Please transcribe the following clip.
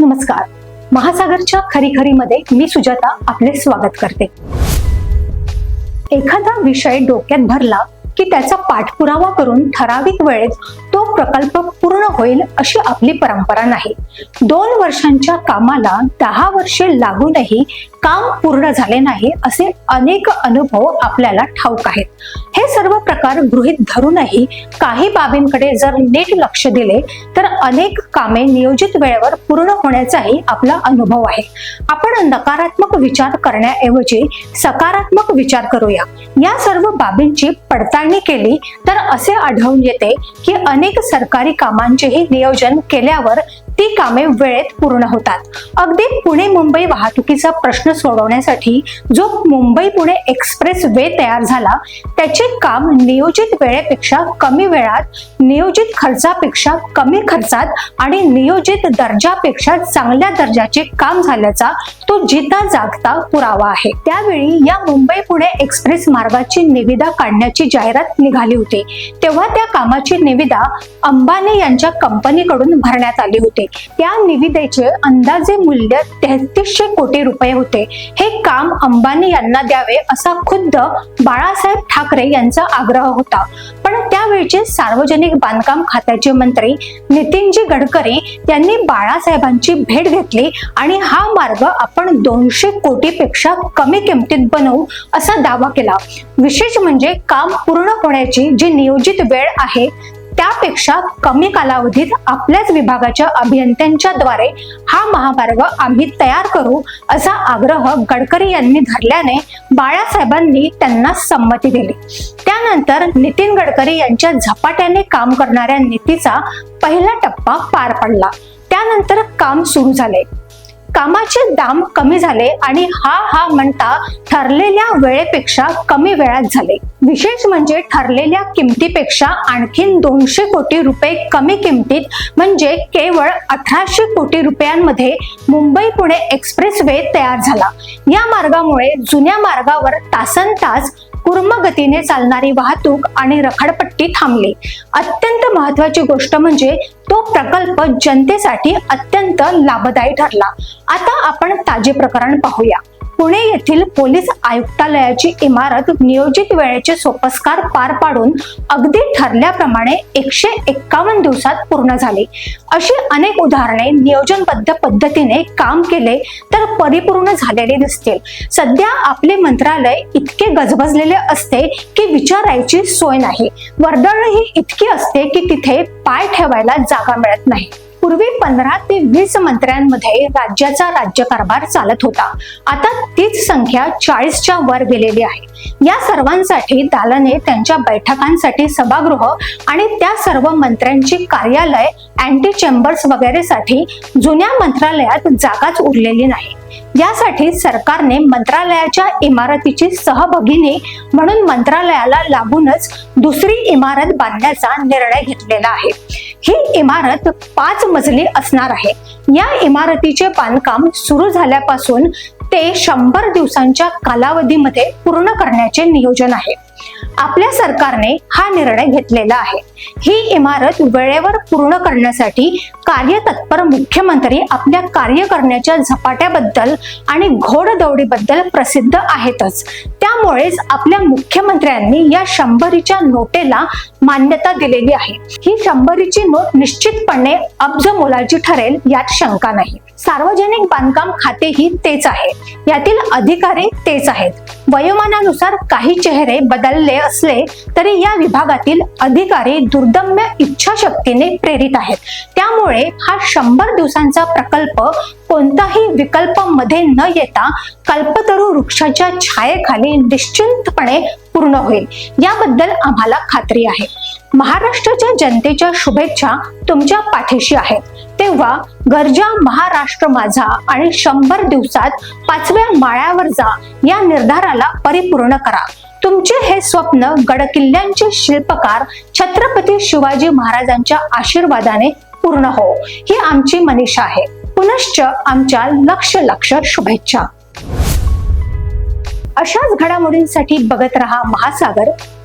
नमस्कार. महासागरच्या खरी मध्ये मी सुजाता आपले स्वागत करते. एखादा विषय डोक्यात भरला की त्याचा पाठपुरावा करून ठराविक वेळेत तो प्रकल्प पूर्ण होईल अशी आपली परंपरा नाही. दोन वर्षांच्या कामाला दहा वर्षे लागूनही काम पूर्ण झाले नाही असे अनेक अनुभव आपल्याला ठाऊक आहेत. हे सर्व प्रकार गृहित धरूनही काही बाबींकडे जर नीट लक्ष दिले तर अनेक कामे नियोजित वेळेवर पूर्ण होण्याचाही आपला अनुभव आहे. आपण नकारात्मक विचार करण्याऐवजी सकारात्मक विचार करूया. या सर्व बाबींची पडताळणी केली तर असे आढळून येते की अनेक सरकारी कामांचेही नियोजन केल्यावर ती कामे वेळेत पूर्ण होतात. अगदी पुणे मुंबई वाहतुकीचा प्रश्न सोडवण्यासाठी जो मुंबई पुणे एक्सप्रेस वे तयार झाला त्याचे काम नियोजित वेळेपेक्षा कमी वेळात नियोजित खर्चापेक्षा कमी खर्चात आणि नियोजित दर्जापेक्षा चांगल्या दर्जाचे काम झाल्याचा तो जिता जागता पुरावा आहे. त्यावेळी या मुंबई पुणे एक्सप्रेस मार्गाची निविदा काढण्याची जाहिरात निघाली होती. तेव्हा त्या कामाची निविदा अंबानी यांच्या कंपनीकडून भरण्यात आली होती. त्या निविदेचे अंदाजे मूल्य तेहतीसशे कोटी रुपये होते. हे काम अंबानी यांना द्यावे असा खुद्द बाळासाहेब ठाकरे यांचा आग्रह होता. पण त्यावेळचे सार्वजनिक बांधकाम खात्याचे मंत्री नितीनजी गडकरी यांनी बाळासाहेबांची भेट घेतली आणि हा मार्ग आपण दोनशे कोटी पेक्षा कमी किमतीत बनवू असा दावा केला. विशेष म्हणजे काम पूर्ण होण्याची जी नियोजित वेळ आहे त्यापेक्षा कमी कालावधीत आपल्याच विभागाच्या अभियंत्यांच्या द्वारे हा महामार्ग आम्ही तयार करू असा आग्रह गडकरी यांनी धरल्याने बाळासाहेबांनी त्यांना संमती दिली. त्यानंतर नितीन गडकरी यांच्या झपाट्याने काम करणाऱ्या नीतीचा पहिला टप्पा पार पडला. त्यानंतर काम सुरू झाले. कामाचे दाम कमी झाले आणि हा हा म्हणता ठरलेल्या वेळेपेक्षा कमी वेळात झाले. विशेष म्हणजे ठरलेल्या किमतीपेक्षा आणखीन दोनशे कोटी रुपये कमी किमतीत म्हणजे केवळ अठराशे कोटी रुपयांमध्ये मुंबई पुणे एक्सप्रेस वे तयार झाला. या मार्गामुळे जुन्या मार्गावर तासन तास कुर्म गतीने चालणारी वाहतूक आणि रखडपट्टी थांबली. अत्यंत महत्वाची गोष्ट म्हणजे तो प्रकल्प जनतेसाठी अत्यंत लाभदायी ठरला. आता आपण ताजे प्रकरण पाहूया. पुणे येथील पोलीस आयुक्तालयाची इमारत नियोजित वेळेचे सोपस्कार पार पाडून अगदी ठरल्याप्रमाणे एकशे एक्कावन्न दिवसात पूर्ण झाली. अशी अनेक उदाहरणे नियोजनबद्ध पद्धतीने काम केले तर परिपूर्ण झालेले दिसतील. सध्या आपले मंत्रालय इतके गजबजलेले असते की विचारायची सोय नाही. वर्दळ ही इतकी असते की तिथे पाय ठेवायला जागा मिळत नाही. पूर्वी पंधरा ते वीस मंत्र्यांमध्ये राज्याचा राज्यकारभार चालत होता. आता तीच संख्या चाळीसच्या वर गेलेली आहे. या सर्वांसाठी दालने त्यांच्या बैठकांसाठी सभागृह आणि त्या सर्व मंत्र्यांची कार्यालय अँटी चेंबर्स वगैरेसाठी जुन्या मंत्रालयात जागाच उरलेली नाही. यासाठी सरकारने मंत्रालयाच्या इमारतीची सहभागिनी म्हणून मंत्रालयाला लागूनच दुसरी इमारत बांधण्याचा निर्णय घेतलेला आहे. ही इमारत पाच मजली असणार आहे. या इमारतीचे बांधकाम सुरू झाल्यापासून ते शंभर दिवसांच्या कालावधीमध्ये पूर्ण करण्याचे नियोजन आहे. आपल्या सरकारने हा निर्णय घेतलेला आहे. ही इमारत वेळेवर पूर्ण करण्यासाठी कार्यतत्पर मुख्यमंत्री आपल्या कार्य करण्याच्या झपाट्याबद्दल आणि घोडदौडीबद्दल प्रसिद्ध आहेतच. त्यामुळेच आपल्या मुख्यमंत्र्यांनी या शंभरीच्या नोटेला मान्यता दिलेली आहे. ही शंभरीची नोट निश्चितपणे अब्ज मोलाची ठरेल यात शंका नाही. सार्वजनिक बांधकाम खातेही तेच आहे. यातील अधिकारी तेच आहेत. वयोमानानुसार काही चेहरे बदलले असले तरी या विभागातील अधिकारी दुर्दम्य इच्छाशक्तीने प्रेरित आहेत. त्यामुळे हा शंभर दिवसांचा प्रकल्प कोणताही विकल्पमध्ये न येता कल्पतरू वृक्षाच्या छायेखाली निश्चिंतपणे पूर्ण होईल. याबद्दल आम्हाला खात्री आहे. महाराष्ट्राच्या जनतेच्या शुभेच्छा तुमच्या पाठीशी आहेत. तेव्हा गरजा महाराष्ट्र माझा आणि शंभर दिवसात पाचव्या माळ्यावर जा या निर्धाराला परिपूर्ण करा. तुमचे हे स्वप्न गडकिल्ल्यांचे शिल्पकार छत्रपती शिवाजी महाराजांच्या आशीर्वादाने पूर्ण हो. ही आमची मनीषा आहे. पुनश्च आमच्या लक्ष लक्ष शुभेच्छा. अशाच घडामोडींसाठी बघत रहा महासागर.